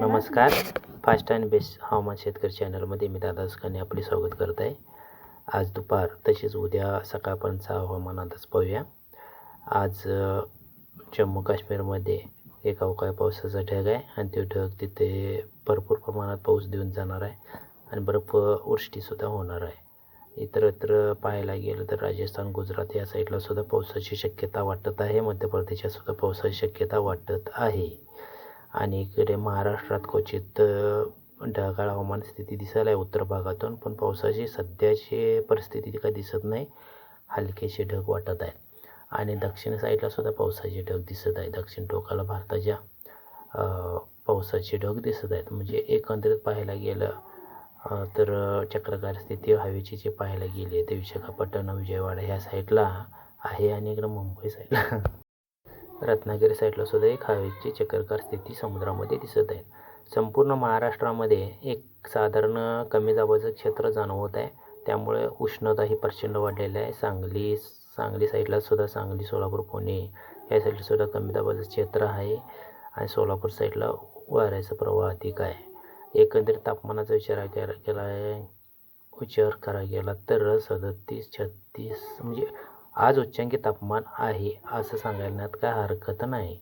नमस्कार. Fast and best हवामान शेतकरी चॅनलमध्ये मी दादा सुकाने आपले स्वागत करत आहे. आज दुपार तसेच उद्या सकाळपर्यंतचा हवामान अंदाज पाहूया. आज जम्मू काश्मीरमध्ये एक अवकाळी पावसाचा ढग आहे आणि तो ढग तिथे भरपूर प्रमाणात पाऊस देऊन जाणार आहे आणि बर्फ वृष्टीसुद्धा होणार आहे. इतरत्र पाहायला गेलं तर राजस्थान गुजरात या साईडला सुद्धा पावसाची शक्यता वाटत आहे. मध्य प्रदेशात सुद्धा पावसाची शक्यता वाटत आहे. आणि इकडे महाराष्ट्रात क्वचित ढगाळ हवामान स्थिती दिसायला आहे. उत्तर भागातून पण पावसाची सध्याची परिस्थिती काय दिसत नाही. हलकेसे ढग वाटत आहे आणि दक्षिण साईडला सुद्धा पावसाचे ढग दिसत आहे दक्षिण टोकाला भारताच्या पावसाचे ढग दिसत आहेत. म्हणजे एकंदरीत पाहायला गेलं तर चक्रकार स्थिती हवेची जे पाहायला गेली आहे ते विशाखापट्टणम विजयवाडा ह्या साईडला आहे आणि इकडं मुंबई साईडला. रत्नागिरी साईडला सुद्धा एक हवेची चक्राकार स्थिती समुद्रामध्ये दिसत आहे. संपूर्ण महाराष्ट्रामध्ये एक साधारण कमी दाबाचं क्षेत्र जाणवत आहे. त्यामुळे उष्णता ही प्रचंड वाढलेली आहे. सांगली सांगली साईडला सुद्धा सांगली सोलापूर पुणे या साईडला सुद्धा कमी दाबाचं क्षेत्र आहे आणि सोलापूर साईडला वाऱ्याचा प्रवाह अधिक आहे. एकंदरीत तापमानाचा विचार केला गेला आहे विचार करा गेला तर सदतीस छत्तीस म्हणजे आज उच्चांकी तापमान आहे असं सांगण्यात काय हरकत नाही.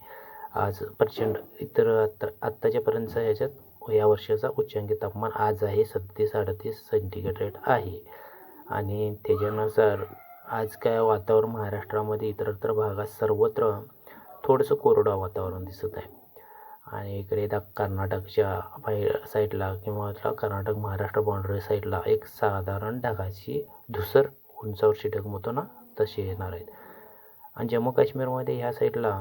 आज प्रचंड इतर आत्ता आत्ताच्यापर्यंतचा याच्यात या वर्षाचा उच्चांकी तापमान आज आहे सत्तीस अडतीस सेंटीग्रेड आहे. आणि त्याच्यानुसार आज काय वातावरण महाराष्ट्रामध्ये इतरत्र भागात सर्वत्र थोडंसं कोरडं वातावरण दिसत आहे. आणि इकडे दा कर्नाटकच्या बाहेर साईडला किंवा कर्नाटक महाराष्ट्र बाउंड्री साईडला एक साधारण ढगाची धुसर उंचावर ढग ना तसे येणार आहेत. आणि जम्मू काश्मीरमध्ये ह्या साईडला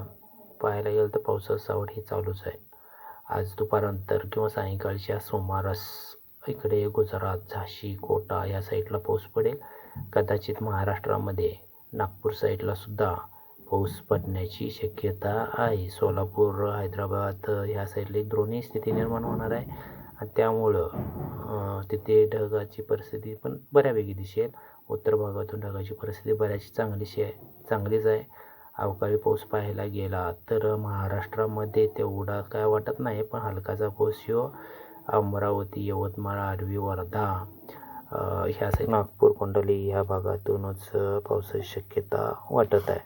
पाहायला गेलं तर पावसाचं सावट ही चालूच आहे. आज दुपारनंतर किंवा सायंकाळच्या सुमारास इकडे गुजरात झाशी कोटा या साईडला पाऊस पडेल. कदाचित महाराष्ट्रामध्ये नागपूर साईडला सुद्धा पाऊस पडण्याची शक्यता आहे. सोलापूर हैदराबाद ह्या साईडला एक द्रोणी स्थिती निर्माण होणार आहे. आणि त्यामुळं तिथे ढगाची परिस्थिती पण बऱ्यापैकी दिसेल. उत्तर भागातून ढगाची परिस्थिती बऱ्याचशी चांगलीशी आहे चांगलीच आहे. अवकाळी पाऊस पाहायला गेला तर महाराष्ट्रामध्ये तेवढा काय वाटत नाही पण हलकाचा पाऊस ह्यो अमरावती यवतमाळ आर्वी वर्धा ह्या साईड नागपूर कुंडली ह्या भागातूनच पावसाची शक्यता वाटत आहे.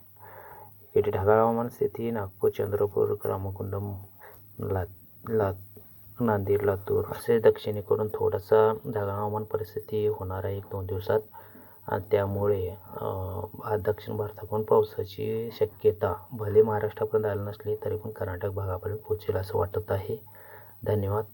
इकडे ढगाळ हवामान स्थिती नागपूर चंद्रपूर रामकुंडम लात लात नांदेड लातूर असे दक्षिणेकडून थोडासा ढगाळ हवामान परिस्थिती होणार आहे एक दोन दिवसात. आणि त्यामुळे दक्षिण भारताकडून पावसाची शक्यता भले महाराष्ट्रापर्यंत आली नसली तरी पण कर्नाटक भागापर्यंत पोहोचेल असं वाटत आहे. धन्यवाद.